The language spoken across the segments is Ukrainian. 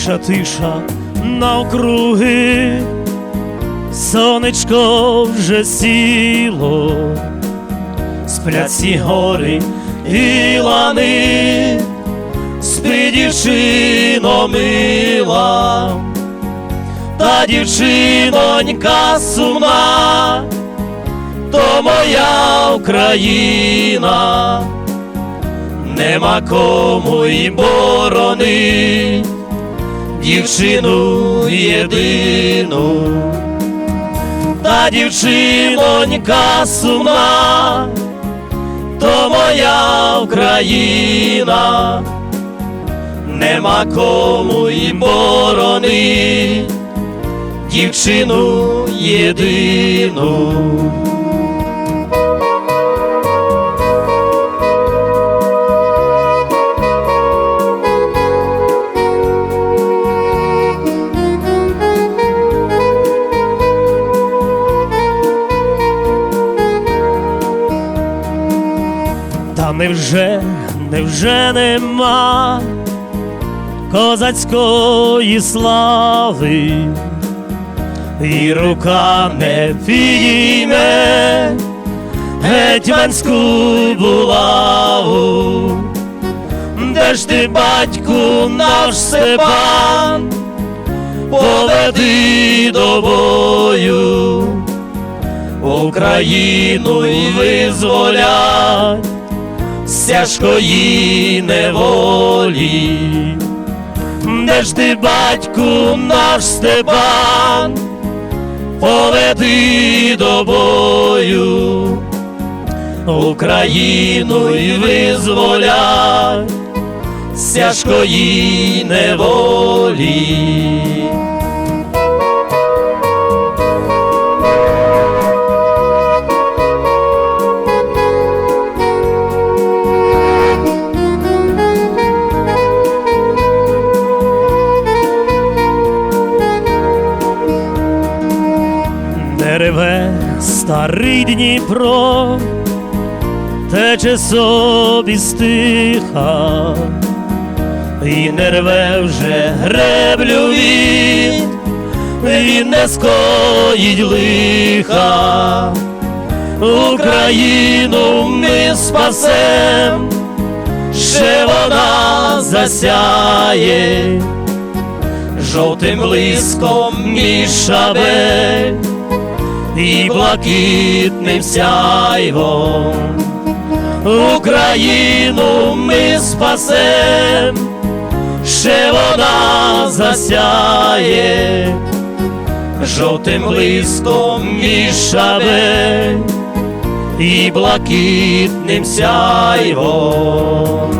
тиша, тиша навкруги, сонечко вже сіло, сплять гори і лани, спи дівчино мила, та дівчинонька сумна, то моя Україна. Нема кому й борони, дівчину єдину, та дівчинонька сумна, то моя Україна, нема кому й борони, дівчину єдину. Невже, невже нема козацької слави, і рука не підійме гетьманську булаву, де ж ти, батьку, наш Степан, поведи до бою. Україну визволять з тяжкої неволі. Де ж ти, батьку, наш Степан, поведи до бою, Україну й визволять з тяжкої неволі. Старий Дніпро, тече собі стиха, і не рве вже греблю він, він не скоїть лиха, Україну ми спасем, ще вона засяє. Жовтим блиском між шабель і блакитним сяйвом Україну ми спасем, ще вона засяє, жовтим блиском шабель і блакитним сяйвом.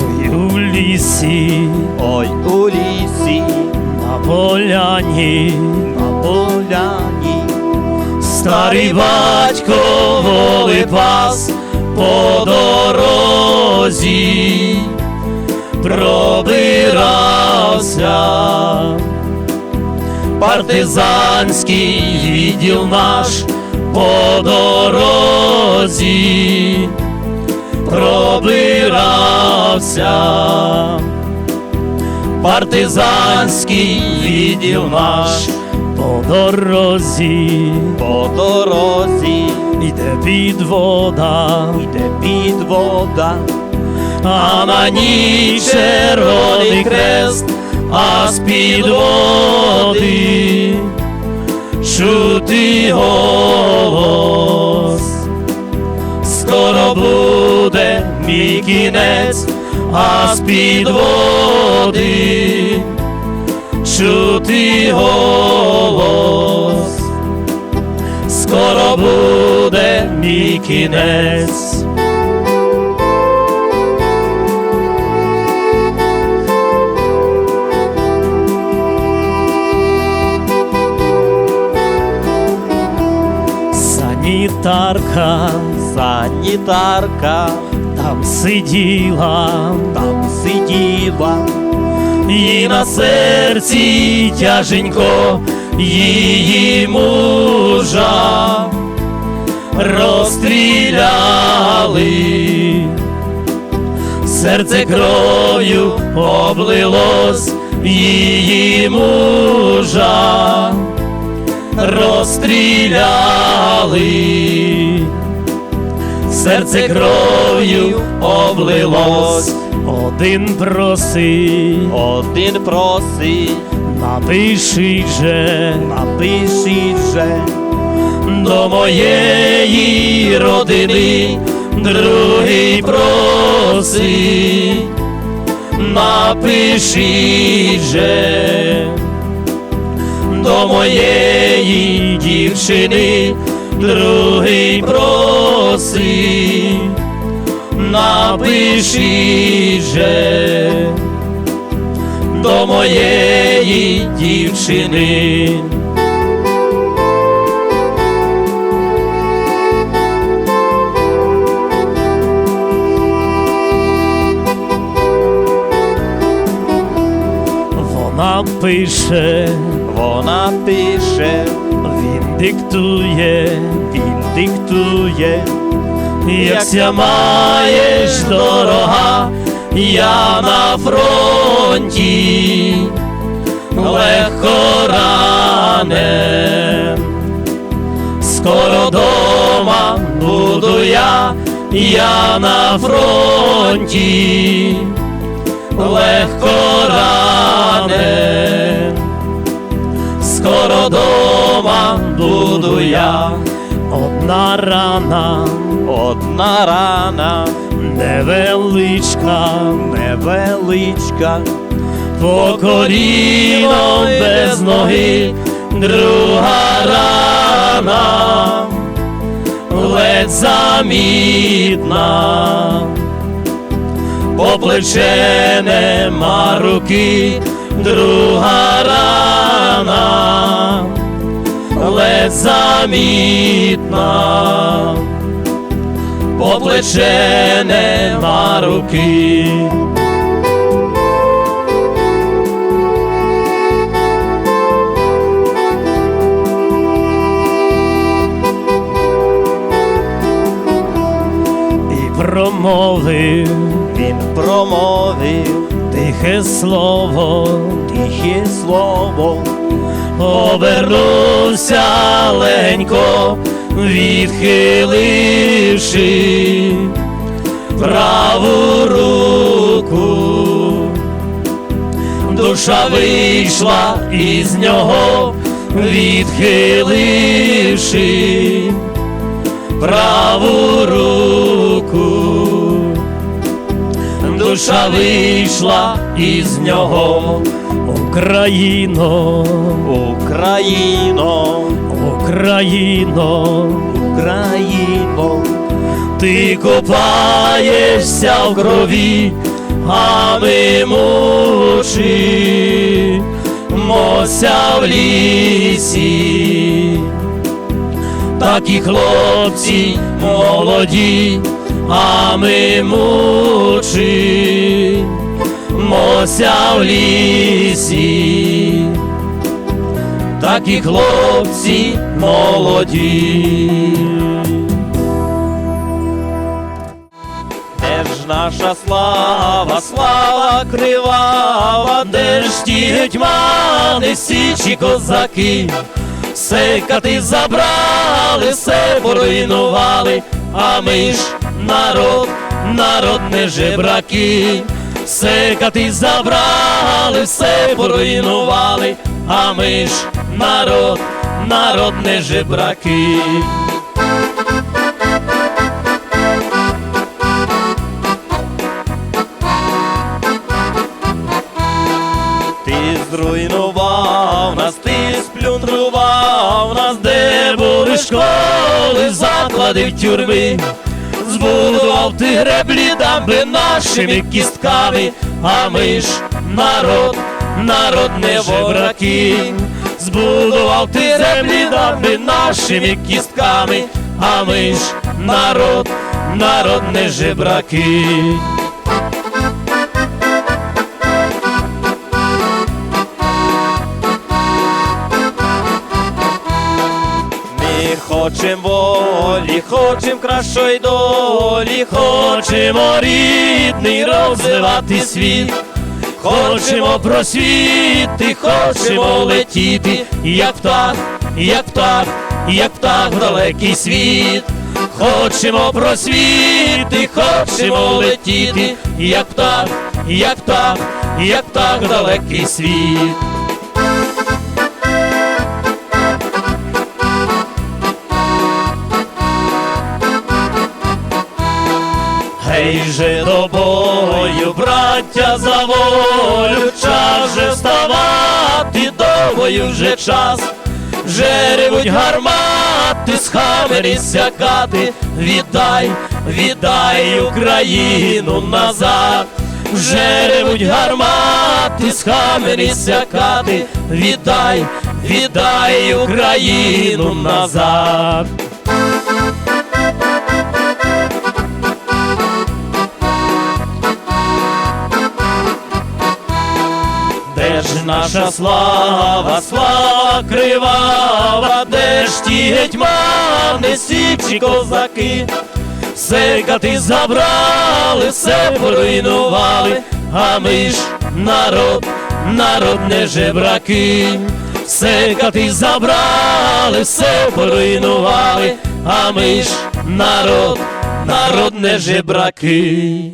Ой, у лісі, поляні, на поляні, старий батько воли пас по дорозі пробирався. Партизанський відділ наш по дорозі пробирався. Партизанський відділ наш. По дорозі по дорозі. йде підвода, йде підвода, а на ній червоний хрест, а з-під води чути голос. Скоро буде мій кінець, а з-під води чути голос. Скоро буде мій кінець. Санітарка санітарка там сиділа, там сиділа, і на серці тяженько її мужа розстріляли. серце кров'ю облилось її мужа, розстріляли, серце кров'ю облилось, один просить, Один просить, напишіть же напишіть же, до моєї родини, другий просить, напишіть же до моєї дівчини, другий просить, напишіть же до моєї дівчини. Вона пише, вона пише, диктує, він диктує, якся маєш дорога, я на фронті, легко ранен, скоро дома буду я, я на фронті, легко ранен, скоро дома буду я, одна рана. одна рана, Невеличка, невеличка, по коліно без ноги, друга рана, ледь замітна, по плече нема руки, друга рана, ледь замітна по плече нема руки. Промовив він промовив тихе слово, тихе слово, обернувся ленько, відхиливши праву руку, душа вийшла із нього, відхиливши праву руку, душа вийшла із нього, Україно, Україно, Україно. Україно, Ти копаєшся в крові, а ми мучимося в лісі. Такі хлопці молоді, а ми мучимося в лісі. Такі хлопці молоді. де ж наша слава, слава кривава, Де ж ті гетьмани, січі козаки, все кати забрали, все поруйнували, а ми ж народ, народ не жебраки, все кати забрали, все поруйнували, а ми ж народ, народ не жебраки. ти зруйнував нас, ти сплюндрував нас, де були школи, заклади в тюрми, збудував ти греблі дамби нашими кістками, а ми ж народ, народ не жебраки, збудував ти землі дамби нашими кістками, а ми ж народ, народ не жебраки. Ми хочем волі, хочем кращої долі, Хочемо рідний род обзивати світ. Хочемо просвіти, хочемо летіти, як птах, як птах, як птах далекий світ. Хочемо просвіти, хочемо летіти, як птах, як птах, як птах далекий світ. Же до бою, браття за волю, час же вставати до бою вже час, вже ревуть гармати, схамері сякати, віддай, віддай Україну назад, вже ревуть гармати, схамері сякати, віддай, віддай Україну назад. Ж наша слава, слава кривава, де ж ті гетьмани, січі козаки, все кати забрали, все поруйнували, а ми ж народ, народ не жебраки, все кати забрали, все поруйнували, а ми ж народ, народ не жебраки.